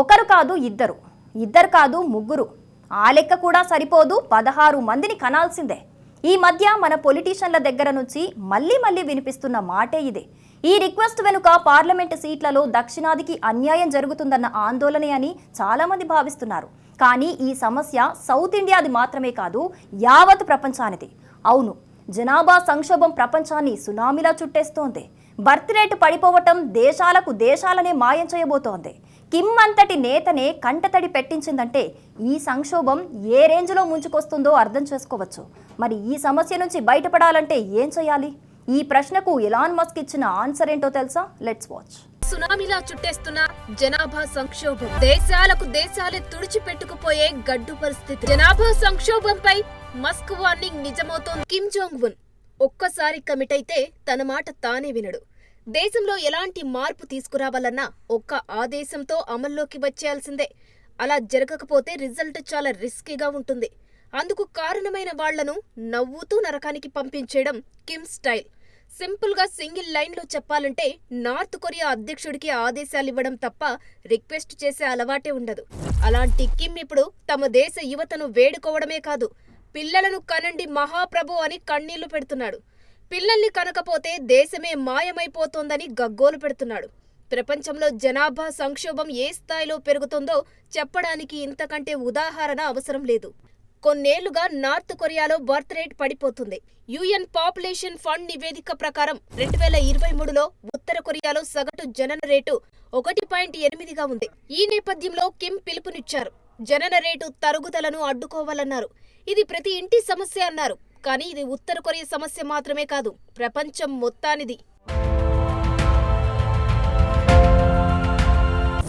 ఒకరు కాదు ఇద్దరు. ఇద్దరు కాదు ముగ్గురు. ఆ లెక్క కూడా సరిపోదు. పదహారు మందిని కనాల్సిందే. ఈ మధ్య మన పొలిటీషియన్ల దగ్గర నుంచి మళ్ళీ మళ్ళీ వినిపిస్తున్న మాటే ఇదే. ఈ రిక్వెస్ట్ వెనుక పార్లమెంటు సీట్లలో దక్షిణాదికి అన్యాయం జరుగుతుందన్న ఆందోళనే అని చాలామంది భావిస్తున్నారు. కానీ ఈ సమస్య సౌత్ ఇండియాది మాత్రమే కాదు యావత్ ప్రపంచానిది. అవును జనాభా సంక్షోభం ప్రపంచాన్ని సునామీలా చుట్టేస్తోంది. బర్త్ రేటు పడిపోవటం దేశాలకు దేశాలనే మాయం చేయబోతోంది. కిమ్ అంతటి నేతనే కంటతడి పెట్టించిందంటే ఈ సంక్షోభం ఏ రేంజ్లో ముంచుకొస్తుందో అర్థం చేసుకోవచ్చు. మరి ఈ సమస్య నుంచి బయటపడాలంటే ఏం చేయాలి? ఈ ప్రశ్నకు ఎలాన్ మస్క్ ఇచ్చిన ఆన్సర్ ఏంటో తెలుసా? Let's watch. సునామీలా చుట్టేస్తున్న జనాభా సంక్షోభం. దేశాలకు దేశాలే తుడిచిపెట్టుకుపోయే గడ్డు పరిస్థితి. జనాభా సంక్షోభంపై మస్క్ వార్నింగ్ నిజమవుతోంది. కిమ్ జోంగ్ ఉన్ ఒక్కసారి కమిట్ అయితే తన మాట తానే వినడు. దేశంలో ఎలాంటి మార్పు తీసుకురావాలన్నా ఒక్క ఆదేశంతో అమల్లోకి వచ్చేయాల్సిందే. అలా జరగకపోతే రిజల్ట్ చాలా రిస్కీగా ఉంటుంది. అందుకు కారణమైన వాళ్ళను నవ్వుతూ నరకానికి పంపించేయడం కిమ్ స్టైల్. సింపుల్గా సింగిల్ లైన్లో చెప్పాలంటే నార్త్ కొరియా అధ్యక్షుడికి ఆదేశాలివ్వడం తప్ప రిక్వెస్ట్ చేసే అలవాటే ఉండదు. అలాంటి కిమ్ ఇప్పుడు తమ దేశ యువతను వేడుకోవడమే కాదు పిల్లలను కనండి మహాప్రభు అని కన్నీళ్ళు పెడుతున్నాడు. పిల్లల్ని కనకపోతే దేశమే మాయమైపోతోందని గగ్గోలు పెడుతున్నాడు. ప్రపంచంలో జనాభా సంక్షోభం ఏ స్థాయిలో పెరుగుతుందో చెప్పడానికి ఇంతకంటే ఉదాహరణ అవసరం లేదు. కొన్నేళ్ళుగా నార్త్ కొరియాలో బర్త్ రేట్ పడిపోతుంది. యుఎన్ పాపులేషన్ ఫండ్ నివేదిక ప్రకారం రెండు వేల ఇరవై మూడులో ఉత్తర కొరియాలో సగటు జనన రేటు ఒకటి పాయింట్ ఎనిమిదిగా ఉంది. ఈ నేపథ్యంలో కిమ్ పిలుపునిచ్చారు. జనన రేటు తరుగుదలను అడ్డుకోవాలన్నారు. ఇది ప్రతి ఇంటి సమస్య అన్నారు. కానీ ఇది ఉత్తర కొరియా సమస్య మాత్రమే కాదు ప్రపంచం మొత్తానిది.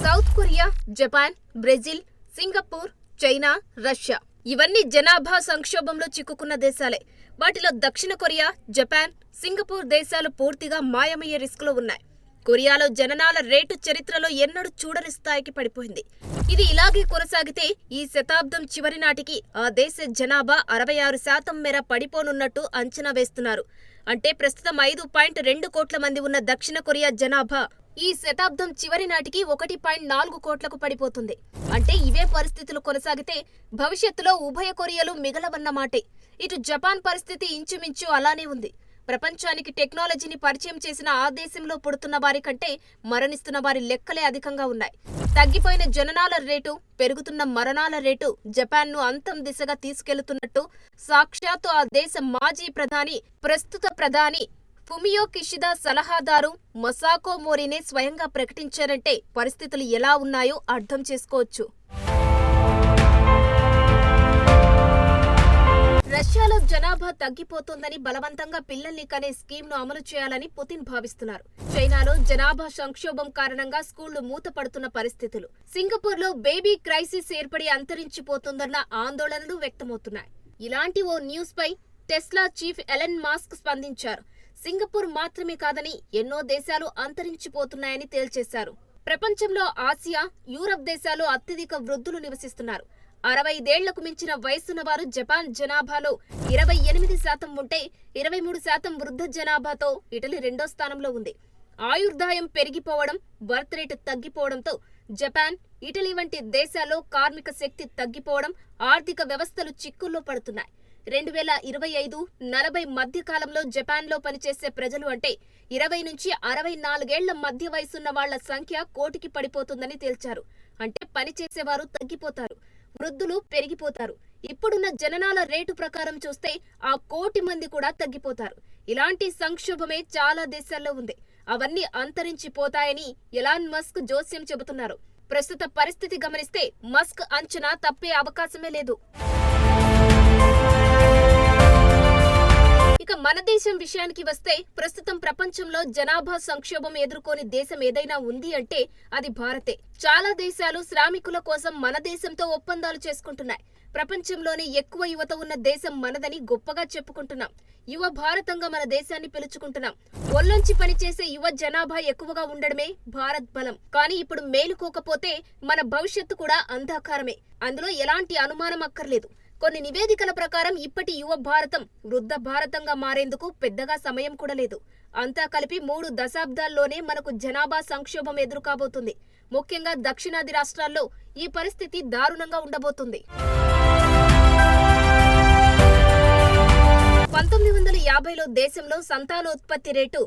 South Korea Japan Brazil Singapore China Russia. ఇవన్నీ జనాభా సంక్షోభంలో చిక్కుకున్న దేశాలే. వాటిలో దక్షిణ కొరియా జపాన్ సింగపూర్ దేశాలు పూర్తిగా మాయమయ్యే రిస్కులో ఉన్నాయి. కొరియాలో జననాల రేటు చరిత్రలో ఎన్నడూ చూడని స్థాయికి పడిపోయింది. ఇది ఇలాగే కొనసాగితే ఈ శతాబ్దం చివరి నాటికి ఆ దేశ జనాభా అరవై ఆరు శాతం మేర పడిపోనున్నట్టు అంచనా వేస్తున్నారు. అంటే ప్రస్తుతం ఐదు పాయింట్ రెండు కోట్ల మంది ఉన్న దక్షిణ కొరియా జనాభా ఈ శతాబ్దం చివరి నాటికి ఒకటి పాయింట్ నాలుగు కోట్లకు పడిపోతుంది. అంటే ఇవే పరిస్థితులు కొనసాగితే భవిష్యత్తులో ఉభయ కొరియాలు మిగలవన్నమాటే ఇటు జపాన్ పరిస్థితి ఇంచుమించు అలానే ఉంది. ప్రపంచానికి టెక్నాలజీని పరిచయం చేసిన ఆ దేశంలో పుడుతున్న వారి కంటే మరణిస్తున్న వారి లెక్కలే అధికంగా ఉన్నాయి. తగ్గిపోయిన జననాల రేటు పెరుగుతున్న మరణాల రేటు జపాన్ను అంతం దిశగా తీసుకెళ్తున్నట్టు సాక్షాత్తు ఆ దేశ మాజీ ప్రధాని ప్రస్తుత ప్రధాని ఫుమియో కిషిదా సలహాదారు మసాకో మోరీనే స్వయంగా ప్రకటించారంటే పరిస్థితులు ఎలా ఉన్నాయో అర్థం చేసుకోవచ్చు. రష్యాలో జనాభా తగ్గిపోతోందని బలవంతంగా పిల్లల్ని కనే స్కీమ్ను అమలు చేయాలని పుతిన్ భావిస్తున్నారు. చైనాలో జనాభా సంక్షోభం కారణంగా స్కూళ్ళు మూతపడుతున్న పరిస్థితులు. సింగపూర్లో బేబీ క్రైసిస్ ఏర్పడి అంతరించిపోతుందన్న ఆందోళనలు వ్యక్తమవుతున్నాయి. ఇలాంటి ఓ న్యూస్ పై టెస్లా చీఫ్ ఎలెన్ మాస్క్ స్పందించారు. సింగపూర్ మాత్రమే కాదని ఎన్నో దేశాలు అంతరించిపోతున్నాయని తేల్చేశారు. ప్రపంచంలో ఆసియా యూరప్ దేశాలు అత్యధిక వృద్ధులు నివసిస్తున్నారు. అరవైదేళ్ళకు మించిన వయసున్న వారు జపాన్ జనాభాలో ఇరవై ఎనిమిది శాతం ఉంటే ఇరవై మూడు శాతం వృద్ధ జనాభాతో ఇటలీ రెండో స్థానంలో ఉంది. ఆయుర్దాయం పెరిగిపోవడం బర్త్ రేటు తగ్గిపోవడంతో జపాన్ ఇటలీ వంటి దేశాల్లో కార్మిక శక్తి తగ్గిపోవడం ఆర్థిక వ్యవస్థలు చిక్కుల్లో పడుతున్నాయి. రెండు వేల ఇరవై ఐదు నలభై మధ్య కాలంలో జపాన్లో పనిచేసే ప్రజలు అంటే ఇరవై నుంచి అరవై నాలుగేళ్ళ మధ్య వయసున్న వాళ్ళ సంఖ్య కోటికి పడిపోతుందని తేల్చారు. అంటే పనిచేసేవారు తగ్గిపోతారు. వృద్ధులు పెరిగిపోతారు. ఇప్పుడున్న జననాల రేటు ప్రకారం చూస్తే ఆ కోటి మంది కూడా తగ్గిపోతారు. ఇలాంటి సంక్షోభమే చాలా దేశాల్లో ఉంది. అవన్నీ అంతరించిపోతాయని ఎలాన్ మస్క్ జోస్యం చెబుతున్నారు. ప్రస్తుత పరిస్థితి గమనిస్తే మస్క్ అంచనా తప్పే అవకాశమే లేదు. ఇక మన దేశం విషయానికి వస్తే ప్రస్తుతం ప్రపంచంలో జనాభా సంక్షోభం ఎదుర్కొని దేశం ఏదైనా ఉంది అంటే అది భారతే. చాలా దేశాలు శ్రామికుల కోసం మన దేశంతో ఒప్పందాలు చేసుకుంటున్నాయి. ప్రపంచంలోనే ఎక్కువ యువత ఉన్న దేశం మనదని గొప్పగా చెప్పుకుంటున్నాం. యువ భారతంగా మన దేశాన్ని పిలుచుకుంటున్నాం. ఒళ్ళొంచి పనిచేసే యువ జనాభా ఎక్కువగా ఉండడమే భారత్ బలం. కానీ ఇప్పుడు మేలుకోకపోతే మన భవిష్యత్తు కూడా అంధాకారమే. అందులో ఎలాంటి అనుమానం అక్కర్లేదు. కొన్ని నివేదికల ప్రకారం ఇప్పటి యువ భారతం వృద్ధ భారతంగా మారేందుకు పెద్దగా సమయం కూడా లేదు. అంతా కలిపి మూడు దశాబ్దాల్లోనే మనకు జనాభా సంక్షోభం ఎదురుకాబోతుంది. ముఖ్యంగా దక్షిణాది రాష్ట్రాల్లో ఈ పరిస్థితి దారుణంగా ఉండబోతుంది. పంతొమ్మిది వందల యాభైలో దేశంలో సంతానోత్పత్తి రేటు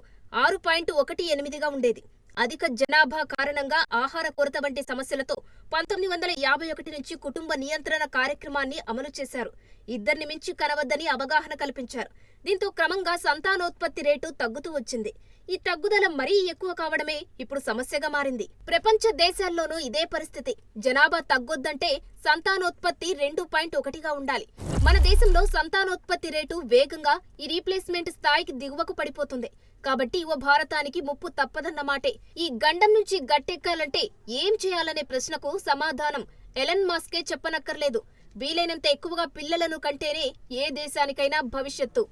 ఆరు పాయింట్ ఒకటి ఎనిమిదిగా ఉండేది. అధిక జనాభా కారణంగా ఆహార కొరత వంటి సమస్యలతో పంతొమ్మిది వందల యాభై ఒకటి నుంచి కుటుంబ నియంత్రణ కార్యక్రమాన్ని అమలు చేశారు. ఇద్దరిని మించి కనవద్దని అవగాహన కల్పించారు. దీంతో క్రమంగా సంతానోత్పత్తి రేటు తగ్గుతూ వచ్చింది. ఈ తగ్గుదల మరీ ఎక్కువ కావడమే ఇప్పుడు సమస్యగా మారింది. ప్రపంచ దేశాల్లోనూ ఇదే పరిస్థితి. జనాభా తగ్గొద్దంటే సంతానోత్పత్తి రెండు పాయింట్ ఒకటిగా ఉండాలి. మన దేశంలో సంతానోత్పత్తి రేటు వేగంగా ఈ రీప్లేస్మెంట్ స్థాయికి దిగువకు పడిపోతుంది. కాబట్టి యువ భారతానికి ముప్పు తప్పదన్నమాటే ఈ గండం నుంచి గట్టెక్కాలంటే ఏం చేయాలనే ప్రశ్నకు సమాధానం ఎలన్ మాస్కే చెప్పనక్కర్లేదు. వీలైనంత ఎక్కువగా పిల్లలను కంటేనే ఏ దేశానికైనా భవిష్యత్తు.